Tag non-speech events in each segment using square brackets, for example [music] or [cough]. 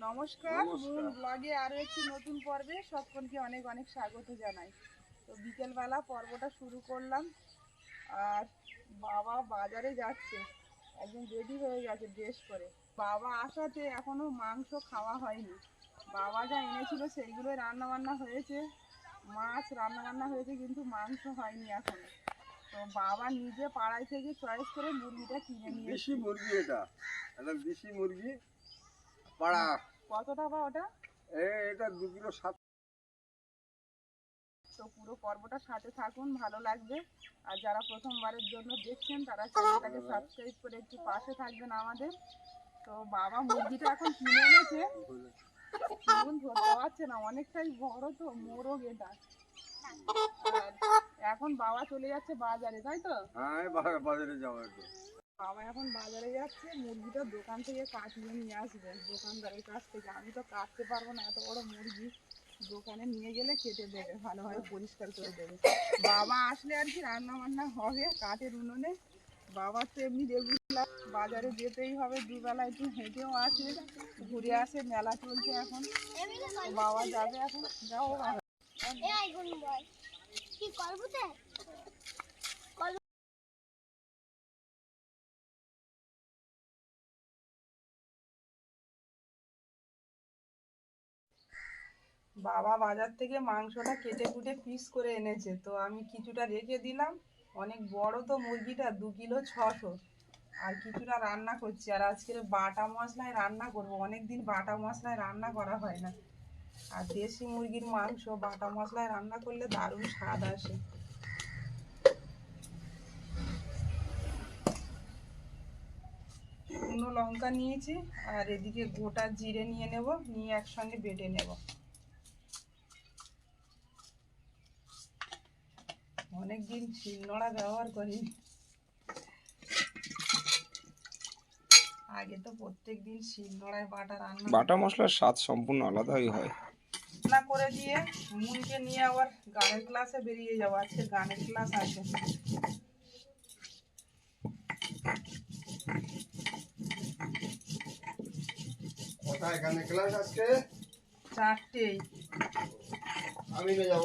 নমস্কার। নমস্কার। ব্লগে আরও একটি নতুন পর্বে সকলকে অনেক অনেক স্বাগত জানাই। তো বিকেলবেলা পর্বটা শুরু করলাম আর বাবা বাজারে যাচ্ছে। একদম রেডি হয়ে গেছে ড্রেস করে। বাবা আসাতে এখনও মাংস খাওয়া হয়নি। বাবা যা এনেছিল সেইগুলোই রান্না বান্না হয়েছে। মাছ রান্না বান্না হয়েছে কিন্তু মাংস হয়নি এখনও। তো বাবা নিজে পাড়ায় থেকে চয়েস করে মুরগিটা কিনে নিয়ে দেশি মুরগি এটা। এটা দেশি মুরগি পাড়া। কত টাকা ওটা? এটা দু কিলো সাত। তো পুরো পর্বটা সাথে থাকুন ভালো লাগবে। আর যারা প্রথমবারের জন্য দেখছেন তারা চ্যানেলটাকে সাবস্ক্রাইব করে একটু পাশে থাকবেন আমাদের। তো বাবা মুরগিটা এখন কিনে এনেছে। চুন ধরতে পারছে না অনেকটাই বড় তো মোরগ এটা। এখন বাবা চলে যাচ্ছে বাজারে তাই তো? হ্যাঁ বাজারে যাওয়া একটু। বাবা এখন বাজারে যাচ্ছে, মুরগিটা দোকান থেকে কাটিয়ে নিয়ে আসবে। দোকানদারের কাছ থেকে। আমি তো কাটতে পারব না, এত বড় মুরগি। দোকানে নিয়ে গেলে কেটে দেবে, ভালোভাবে পরিষ্কার করে দেবে। বাবা আসলে আর কি রান্না বান্না হবে, কাঠের উনুনে। বাবার তো এমনি রেগুলার বাজারে যেতেই হবে, দুবেলা একটু হেঁটেও আসে, ঘুরে আসে, মেলা চলছে এখন। বাবা যাবে এখন, যাও কি করব বাবা বাজার থেকে মাংসটা কেটে কুটে পিস করে এনেছে। তো আমি কিছুটা রেখে দিলাম। অনেক বড় তো মুরগিটা, দু কিলো ছশো। আর কিছুটা রান্না করছি। আর আজকে বাটা মশলায় রান্না করব। অনেক দিন বাটা মশলায় রান্না করা হয় না। আর দেশি মুরগির মাংস, বাটা মশলায় রান্না করলে দারুণ স্বাদ আসে। শুকনো লঙ্কা নিয়েছি। আর এদিকে গোটা জিরে নিয়ে নেব। নিয়ে একসঙ্গে বেটে নেব। অনেকদিন শিলনোড়া ব্যবহার করি আগে তো প্রত্যেক দিন শিলনোড়ায় বাটা রান্না বাটা মশলার স্বাদ সম্পূর্ণ আলাদাই হয়। রান্না করে দিয়ে মুনকে নিয়ে আবার গানের ক্লাসে বেরিয়ে যাব। আজকে গানের ক্লাস আছে। কোথায় গানের ক্লাস আজকে? চারটেই আমি নিয়ে যাব।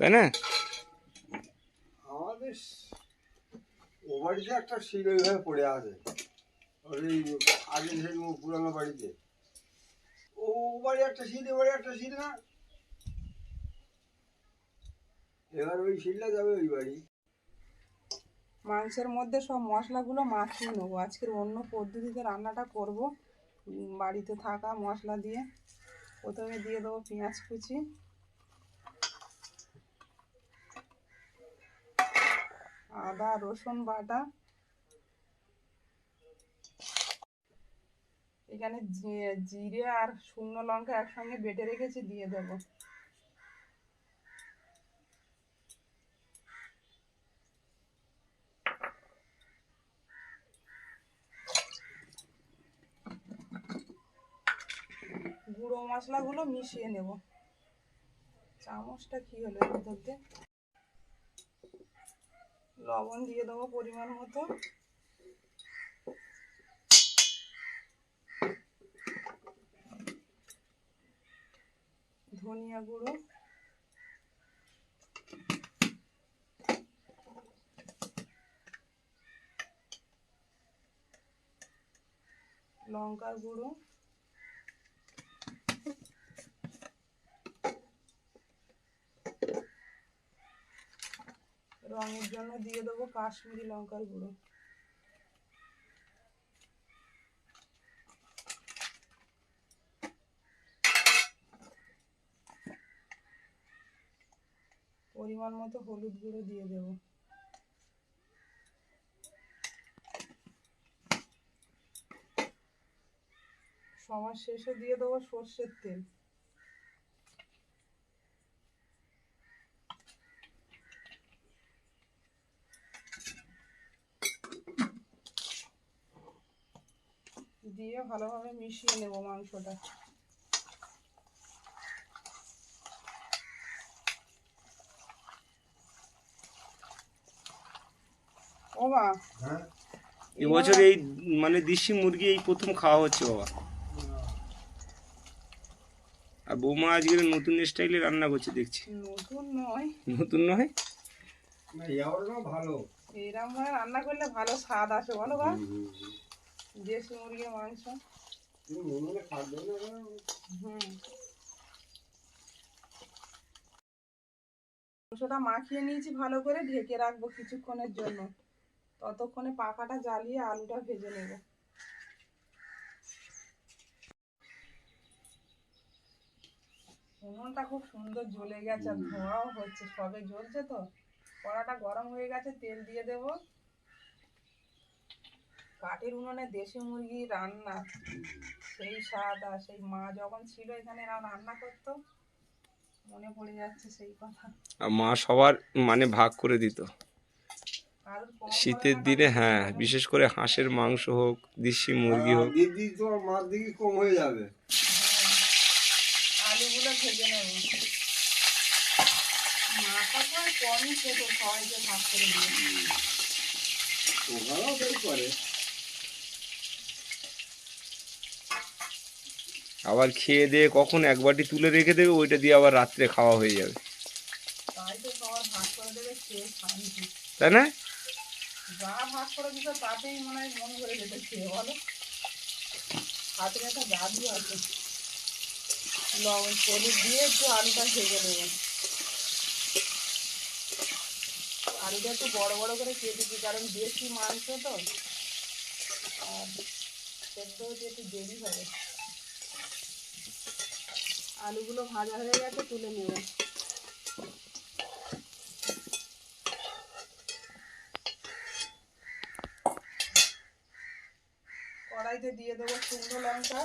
তাই না? আমাদের ও বাড়িতে একটা শিল ওইভাবে পড়ে আছে। ওই আগের সেই পুরানো বাড়িতে। ও বাড়ি একটা শিল এ বাড়ি একটা শিল না? এবার ওই শিলটা যাবে ওই বাড়ি। মাংসের মধ্যে সব মশলাগুলো মাখিয়ে নেব। আজকের অন্য পদ্ধতিতে রান্নাটা করব। বাড়িতে থাকা মশলা দিয়ে। প্রথমে দিয়ে দেবো পেঁয়াজ কুচি। আদা, রসুন বাটা। এখানে জিরে আর শুকনো লঙ্কা একসঙ্গে বেটে রেখেছি, দিয়ে দেবো। গুঁড়ো মশলাগুলো মিশিয়ে নেব। চামচটা কি হলো দিয়ে? লবণ দিয়ে দেবো পরিমাণ মতো। ধনিয়া গুঁড়ো। লঙ্কার গুঁড়ো। রঙের জন্য দিয়ে দেবো কাশ্মীরি লঙ্কার গুঁড়ো। পরিমাণ মতো হলুদ গুঁড়ো দিয়ে দেবো। সবার শেষে দিয়ে দেবো সর্ষের তেল। দিয়ে ভালোভাবে মিশিয়ে নেব মাংসটা। হ্যাঁ। এবছর এই মানে দেশি মুরগি এই প্রথম খাওয়া হচ্ছে বাবা। আর বৌমা আজকের নতুন স্টাইলে রান্না করছে দেখছি। নতুন নয়। নতুন নয়? ভালো। এইরকম ভাবে রান্না করলে ভালো স্বাদ আসে বলো বা দেশি মুরগির মাংস। হুম। মাংসটা মাখিয়ে নিয়েছি ভালো করে ঢেকে রাখব কিছুক্ষণের জন্য। ততক্ষণে পাখাটা জ্বালিয়ে আলুটা ভেজে নেব। উনুনটা খুব সুন্দর জ্বলে গেছে আর ধোঁয়াও হচ্ছে। সবে জ্বলছে তো? কড়াটা গরম হয়ে গেছে তেল দিয়ে দেব। কাঠের উনুনে দেশি মুরগি রান্না। সেই স্বাদ আর সেই মা যখন ছিল এখানে এরকম রান্না করতো। মনে পড়ে যাচ্ছে সেই কথা। আর মা সবার মানে ভাগ করে দিত। আর শীতের দিনে হ্যাঁ বিশেষ করে হাঁসের মাংস হোক দেশি মুরগি হোক। দিদি তোমার মার দিকে কম হয়ে যাবে। আলুগুলো ভেজে নেব। মাথা তো কমই খেত সবাইকে ভাগ করে দিয়ে ওখানেও করে। আবার খেয়ে দিয়ে কখন এক বাটি তুলে রেখে দেবে ওইটা দিয়ে আবার রাত্রে খাওয়া হয়ে যাবে। তাই না? একটা জাদু আছে। লবণ হলুদ দিয়ে একটু আলুটা ভেজে নেবেন আলুটা একটু বড় বড় করে কেটেছি কারণ বেশি মাংস তো। আর সেদ্ধ একটু দেরি হবে। আলুগুলো ভাজা হয়ে গেছে, তুলে নেবেন কড়াইতে দিয়ে দেবো শুকনো লঙ্কা,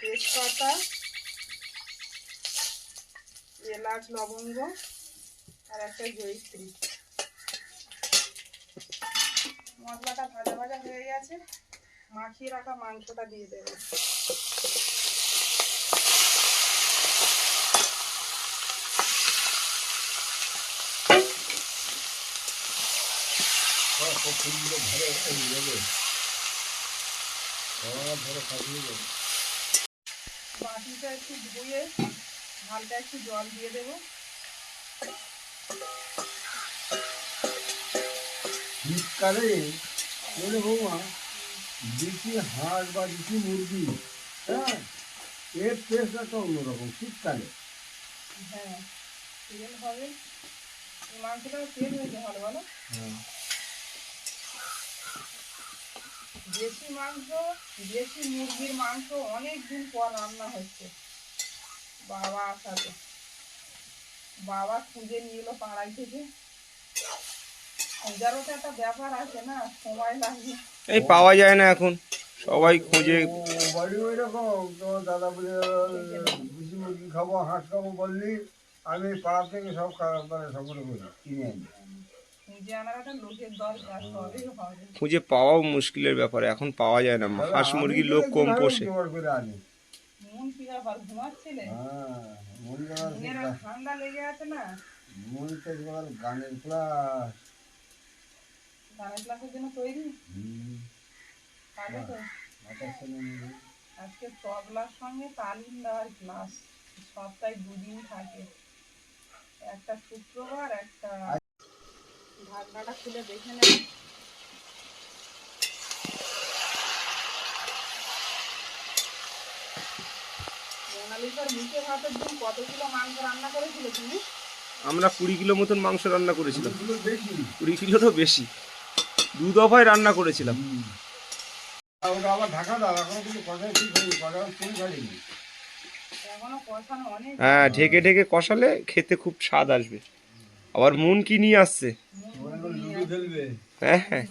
তেজপাতা, এলাচ, লবঙ্গ আর একটা জয়িত্রী। মশলাটা ভাজা ভাজা হয়ে গেছে, মাখিয়ে রাখা মাংসটা দিয়ে দেবো। এই যাবে সব ধরে খাইয়ে যাবে বাটিটা একটু ধুয়ে হালকা একটু জল দিয়ে দেবো শীতকালে বলে বৌমা দেশি হাঁস বা দেশি মুরগি হ্যাঁ এর টেস্ট একটা অন্যরকম শীতকালে হ্যাঁ তেল হবে। এই মাংসটাও তেল হয়েছে ভালো ভালো হ্যাঁ। দেশি মাংস দেশি মুরগির মাংস অনেক দিন পর রান্না হচ্ছে। বাবা আসাতে। বাবা খুঁজে নিয়ে এলো পাড়াই থেকে। খোঁজারও তো একটা ব্যাপার আছে না সময় লাগবে এই পাওয়া যায় না এখন। সবাই খুঁজে ও বাড়ি ওই রকম তোমার দাদা বলে দেশি মুরগি খাব হাঁস খাব বললি আমি পাড়া থেকে সব মানে সকলে করি কিনে আনি। খুঁজে পাওয়াও মুশকিলের ব্যাপার এখন পাওয়া যায় না। হাঁস মুরগির লোক কম পোষে। হ্যাঁ আজকে তবলার সঙ্গে তালিম দেওয়ার ক্লাস। সপ্তাহে দুদিন থাকে। একটা শুক্রবার একটা ঢাকনাটা খুলে দেখে নেব। মোনালিসার মুখে ভাতের দিন কত কিলো মাংস রান্না করেছিল তুমি? আমরা কুড়ি কিলো মতন মাংস রান্না করেছিলাম। কুড়ি কিলোরও বেশি। দু দফায় রান্না হ্যাঁ ঢেকে ঢেকে কষালে খেতে খুব স্বাদ আসবে। আবার মন কি নিয়ে আসছে? হ্যাঁ হ্যাঁ।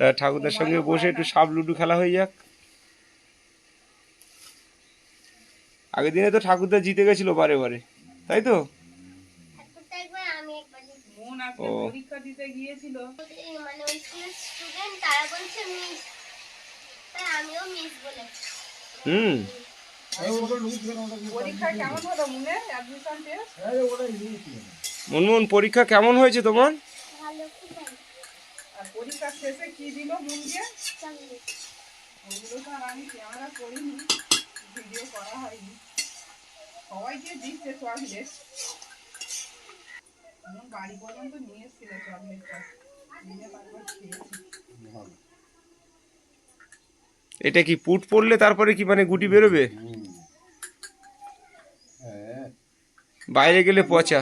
তো ঠাকুরদার সঙ্গে বসে একটু সাপ লুডু খেলা হয়ে যাক। আগের দিনে তো ঠাকুরদা জিতে গেছিল বারে বারে তাই তো? ও। পরীক্ষা দিতে গিয়েছিল মানে ওই স্টুডেন্ট তারা বলছে মিস তাই আমিও মিস বলেছি হুম। পরীক্ষা কেমন হলো মনে? অ্যাডমিশন টেস্ট মুনমুন পরীক্ষা কেমন হয়েছে তোমার? ভালো খুব ভালো। আর পরীক্ষার শেষে কি দিল মনকে? ওগুলো তো আর আমি ক্যামেরা করিনি ভিডিও করা হয়নি। সবাইকে দিচ্ছে চকলেট মন বাড়ি পর্যন্ত নিয়ে এসেছিল চকলেটটা নিয়ে তারপর খেয়েছি। এটা কি পুট পড়লে তারপরে কি মানে গুটি বেরোবে? বাইরে গেলে পচা।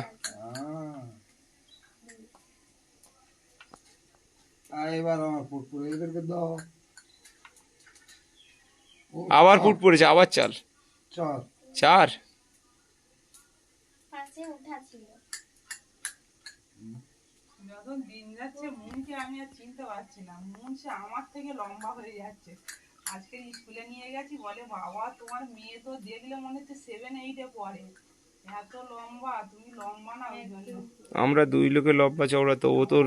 এবার আমার পুট এদেরকে দাও। আবার পুট পড়েছে আবার চাল। চল। চার। যত দিন যাচ্ছে মনকে আমি আর চিনতে পারছি না। মন সে আমার থেকে লম্বা হয়ে যাচ্ছে। আজকে স্কুলে নিয়ে গেছি বলে বাবা তোমার মেয়ে তো দেখলে মনে হচ্ছে সেভেন এইটে পড়ে। আমরা দুই লোকে লম্বা চওড়া তো ও তোর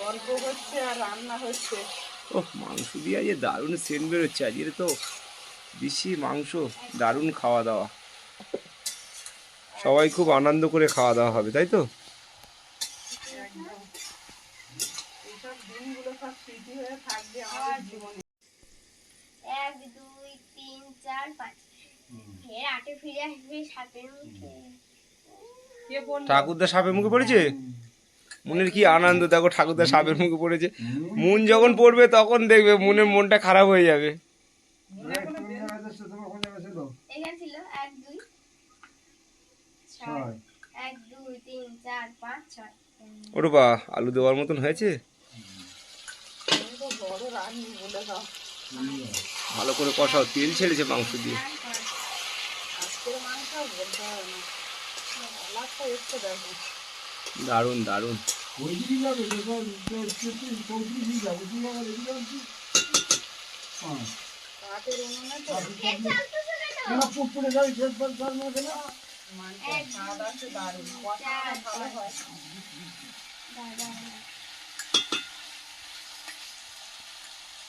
গল্প হচ্ছে আর রান্না হচ্ছে। ও মাংস দিয়ে আজকে দারুণ সেন্ট বেরোচ্ছে। আজকে তো বেশি মাংস দারুণ খাওয়া দাওয়া। সবাই খুব আনন্দ করে খাওয়া দাওয়া হবে তাই তো? এক চার পাঁচ। ফের আটে ফিরে আসবে সাপের মুখে। ঠাকুরদা সাপের মুখে পড়েছে? মনের কি আনন্দ? দেখো ঠাকুরদা সাপের মুখে পড়েছে। মন যখন পড়বে তখন দেখবে মনের মনটা খারাপ হয়ে যাবে। ওরে বা আলু দেওয়ার মতন হয়েছে? বড় রানী বলে দাও। ভালো করে কষাও তেল ছেড়েছে মাংস দিয়ে। দারুণ দারুণ। দারুণ কষাটা ভালো হয় দাদা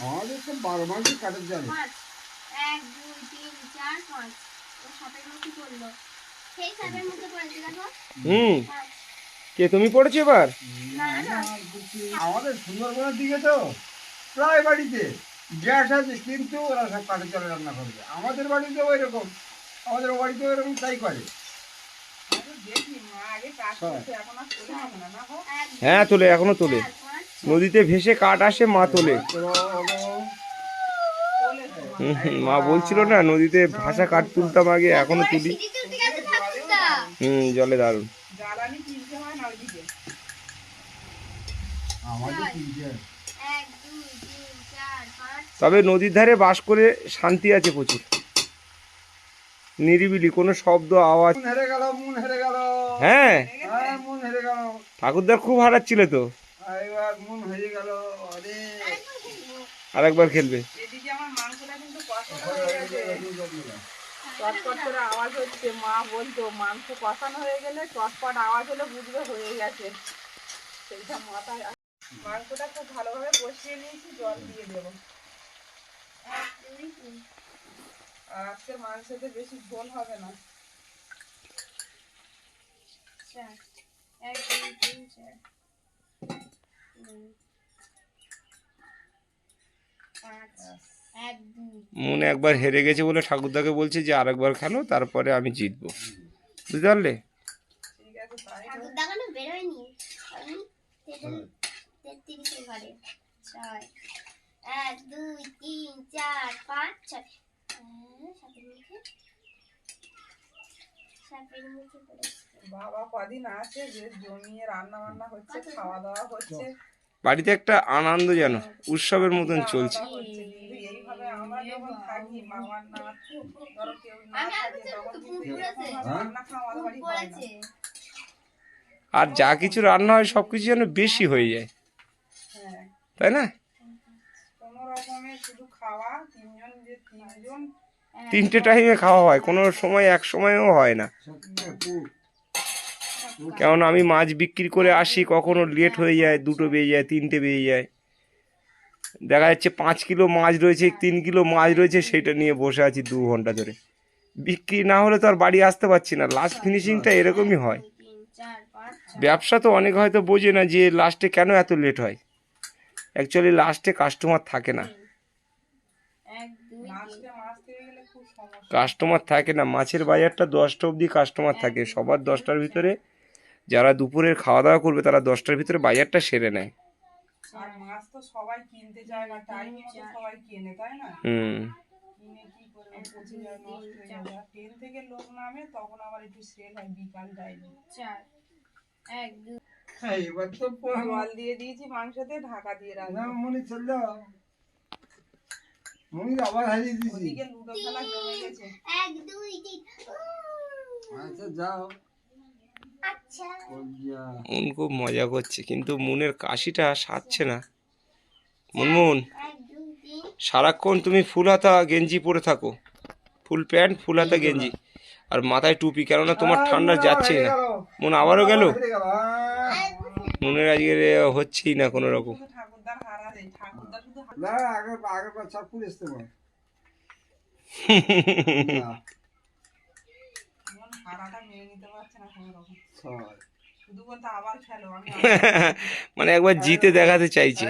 আমাদের তো বারো মাসই কাঠের জানে। এক দুই তিন চার পাঁচ। ও সাপের মুখে পড়ল। সেই সাপের মুখে পড়েছে দেখো। হুম। কে তুমি পড়েছো এবার? না না। আমাদের সুন্দরবনের দিকে তো প্রায় বাড়িতে গ্যাস আছে কিন্তু ওরা সব কাঠের জলে রান্না করবে আমাদের বাড়িতেও এরকম। আমাদের বাড়িতেও এরকম তাই করে। দুই হ্যাঁ। তোলে এখনও তোলে। নদীতে ভেসে কাঠ আসে মা তোলে। মা। বলছিল না নদীতে ভাষা কাঠ তুলতাম আগে এখনও তুলি। হুম জলে দারুণ। জ্বালানি কিনতে না ওইদিকে আমাদের তিনটে এক দুই তিন চার পাঁচ তবে নদীর ধারে বাস করে শান্তি আছে প্রচুর। নিরিবিলি কোনো শব্দ আওয়াজ। হ্যাঁ। হ্যাঁ ঠাকুরদার খুব হারাচ্ছিল তো। আর মন হয়ে একবার খেলবে। এদিকে আমার মাংসটা কিন্তু কষানো হয়ে গেছে। চটপট করে আওয়াজ হচ্ছে মা বলতো মাংস কষানো হয়ে গেলে চটপট আওয়াজ হলে বুঝবে হয়ে গেছে। সেইটা মাথায় মাংসটা খুব ভালোভাবে কষিয়ে নিয়েছি জল দিয়ে দেবো। আজকের মাংসতে বেশি ঝোল হবে না। এক দুই তিন চার। মনে একবার হেরে গেছে বলে ঠাকুরদাকে বলছে যে আরেকবার খেলো তারপরে আমি জিতবো। বুঝতে পারলে? এক দুই তিন চার পাঁচ ছয়। বাবা কদিন আছে যে জমিয়ে রান্না বান্না হচ্ছে খাওয়া দাওয়া হচ্ছে। বাড়িতে একটা আনন্দ যেন উৎসবের মতন চলছে আর হয় যা কিছু রান্না হয় সব কিছু যেন বেশি হয়ে যায় হ্যাঁ তাই না কোনো রকমের শুধু খাওয়া তিনজন যে তিনজন তিনটে টাইমে খাওয়া হয় কোনো সময় এক সময়ও হয় না কেমন আমি মাছ বিক্রি করে আসি, কখনো লেট হয়ে যায়, দুটো বেজে যায়, তিনটে বেজে যায়। দেখা যাচ্ছে পাঁচ কিলো মাছ রয়েছে, তিন কিলো মাছ রয়েছে, সেটা নিয়ে বসে আছি দু ঘণ্টা ধরে। বিক্রি না হলে তো আর বাড়ি আসতে পারছি না। লাস্ট ফিনিশিংটা এরকমই হয়। ব্যবসা তো অনেক হয়তো বোঝে না যে লাস্টে কেন এত লেট হয়। অ্যাকচুয়ালি লাস্টে কাস্টমার থাকে না। কাস্টমার থাকে না। মাছের বাজারটা দশটা অবধি কাস্টমার থাকে। সবার দশটার ভিতরে যারা দুপুরের খাওয়া দাওয়া করবে তারা দশটার ভিতরে বাজারটা সেরে নেয়। আর মাছ তো সবাই কিনতে চায় না টাইম মতো সবাই কেনে তাই না? হুম। কিনে কি করবে পচে যায় নষ্ট হয়ে যায়। ট্রেন থেকে লোক নামে তখন আবার একটু সেল বিকাল টাইমে চার এক দুই এবার তো জল দিয়ে দিয়েছি মাংসতে ঢাকা দিয়ে না মনে চল যাও মনির আবার হারিয়ে দিয়েছি। ওদিকে লুডো খেলা জমে গেছে। এক দুই তিন। আচ্ছা যাও। মন খুব মজা করছে কিন্তু মনের কাশিটা সারছে না। মুনমুন সারাক্ষণ তুমি ফুল হাতা গেঞ্জি পরে থাকো। ফুল প্যান্ট ফুল হাতা গেঞ্জি। আর মাথায় টুপি কেননা তোমার ঠান্ডা যাচ্ছে না। মন আবারও গেল? মনের আজকে হচ্ছেই না কোনো রকম মন হারাটা মেনে নিতে পারছে না কোনো রকম [laughs] মানে একবার জিতে দেখাতে চাইছে।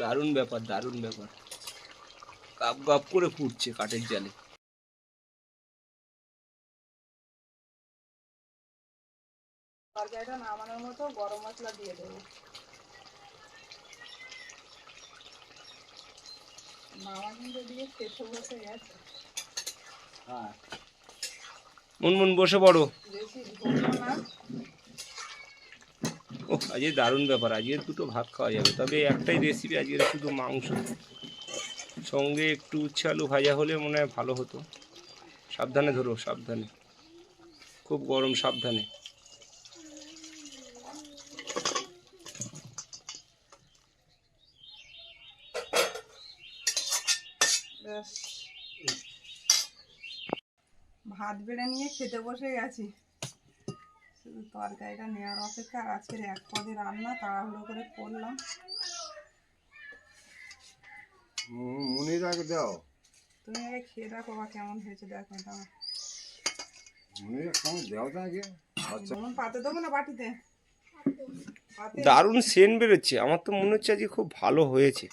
দারুণ ব্যাপার দারুণ ব্যাপার। গাপ গাপ করে ফুটছে কাঠের জালে। তরকারিটা নামানোর মতো গরম মশলা দিয়ে দেবো মামা কিন্তু দিয়ে খেতে বসে গেছে হ্যাঁ মুনমুন বসে পড়ো। ও আজকে দারুণ ব্যাপার আজকে দুটো ভাত খাওয়া যাবে। তবে একটাই রেসিপি আজকে শুধু মাংস। সঙ্গে একটু উচ্ছে আলু ভাজা হলে মনে হয় ভালো হতো। সাবধানে ধরো সাবধানে। খুব গরম সাবধানে। ভাত বেড়ে নিয়ে খেতে বসে গেছি। শুধু তরকারিটা নেওয়ার অপেক্ষা আর আজকের এক পদে রান্না তাড়াহুড়ো করে করলাম। মু- দাও। তুমি আগে খেয়ে দেখো বা কেমন হয়েছে দেখো এটা। মনির কেমন দাও তো আগে। আচ্ছা। যেমন পাতে দেবো না বাটিতে? পাতে। দারুণ সেন বেরোচ্ছে আমার তো মনে হচ্ছে আজকে খুব ভালো হয়েছে।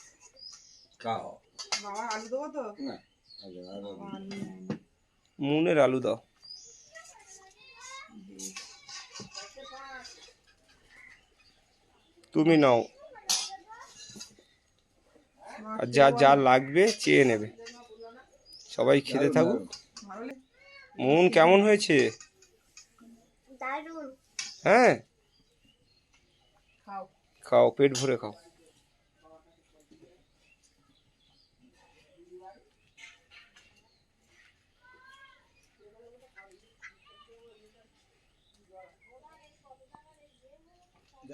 খাও। বাবা আলু দেবো তো? না আলু মুনের আলু দাও। তুমি নাও। আর যা যা লাগবে চেয়ে নেবে। সবাই খেতে থাকুক। মন কেমন হয়েছে? হ্যাঁ। খাও। খাও পেট ভরে খাও।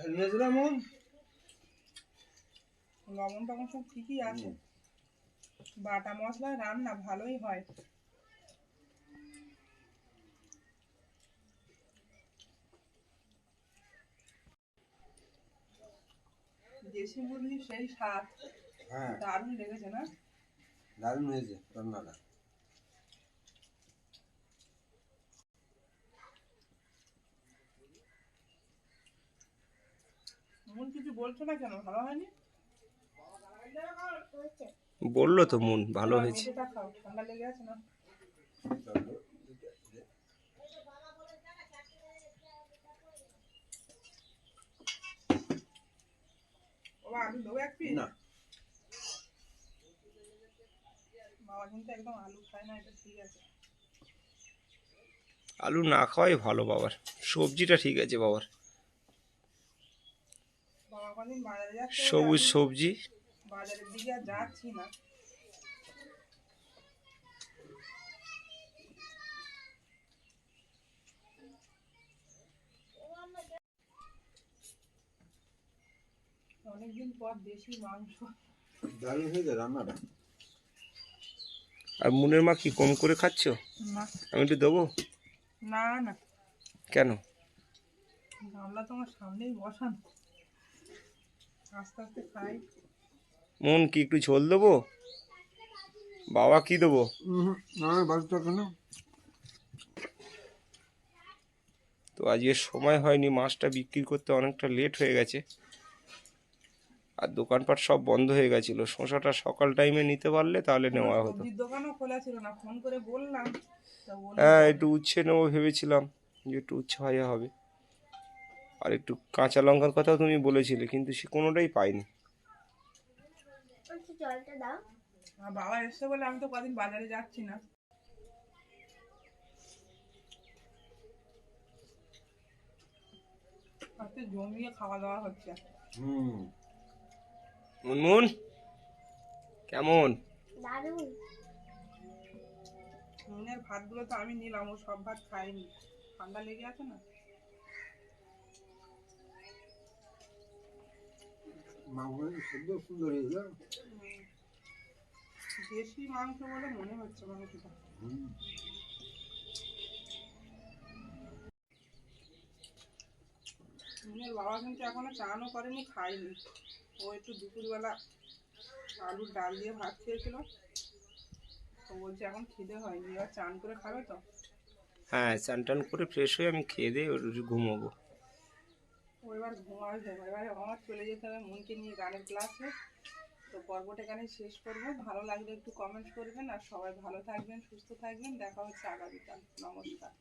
মন লবণ টবণ সব ঠিকই আছে। বাটা মশলায় রান্না ভালোই হয়। দেশি মুরগি সেই স্বাদ হ্যাঁ। দারুণ লেগেছে না? দারুণ হয়েছে রান্নাটা। মন কিছু বলছো না কেন? ভালো হয়নি? বলল তো মন ভালো হয়েছে। ঠান্ডা লেগে আছে না? আলু দেবো এক পিস না। বাবা কিন্তু একদম আলু খায় না এটা ঠিক আছে। আলু না খাওয়াই ভালো বাবার। সবজিটা ঠিক আছে বাবার বাবা কদিন বাজারে যাচ্ছে বলে সবুজ সবজি। বাজারের দিকে আর যাচ্ছি না। অনেকদিন পর দেশি মাংস। দারুণ হয়েছে রান্নাটা। আর মুনের মা কি কম করে খাচ্ছ? না। আমি একটু দেবো? না না। কেন? গামলা তোমার সামনেই বসানো। মন কি একটু ঝোল দেবো? বাবা কি দেবো? না তো আজকে সময় হয়নি মাছটা বিক্রি করতে অনেকটা লেট হয়ে গেছে। আর দোকানপাট সব বন্ধ হয়ে গেছিল। শশাটা সকাল টাইমে নিতে পারলে তাহলে নেওয়া হতো। দোকানও খোলা ছিল না ফোন করে বললাম হ্যাঁ একটু উচ্ছে নেব ভেবেছিলাম যে একটু উচ্ছে ভাজা হবে। আর একটু কাঁচা লঙ্কার কথাও তুমি বলেছিলে কিন্তু সে কোনোটাই পাইনি। একটু জলটা দাও। বাবা এসছে বলে আমি তো কদিন বাজারে যাচ্ছি না। জমিয়ে খাওয়া দাওয়া হচ্ছে। হুম। মুনমুন কেমন? দারুণ। ভাতগুলো তো আমি নিলাম ও সব ভাত খাইনি ঠান্ডা লেগে আছে না? মাংস সেদ্ধ সুন্দর হয়েছে দেশি মাংস বলে মনে হচ্ছে মাংসটা হুম। বাবা কিন্তু এখনও চানও করেনি খাইনি ও একটু দুপুরবেলা আলুর ডাল দিয়ে ভাত খেয়েছিল। তো বলছে এখন খিদে হয়নি এবার চান করে খাবে তো? হ্যাঁ চান টান করে ফ্রেশ হয়ে আমি খেয়ে দিয়ে ঘুমোবো। ও এবার ঘুমাবে এবারে আমার চলে যেতে হবে মনকে নিয়ে গানের ক্লাসে তো পর্বটা এখানে শেষ করব। ভালো লাগলে একটু কমেন্ট করবেন। আর সবাই ভালো থাকবেন, সুস্থ থাকবেন। দেখা হচ্ছে আগামীকাল। নমস্কার।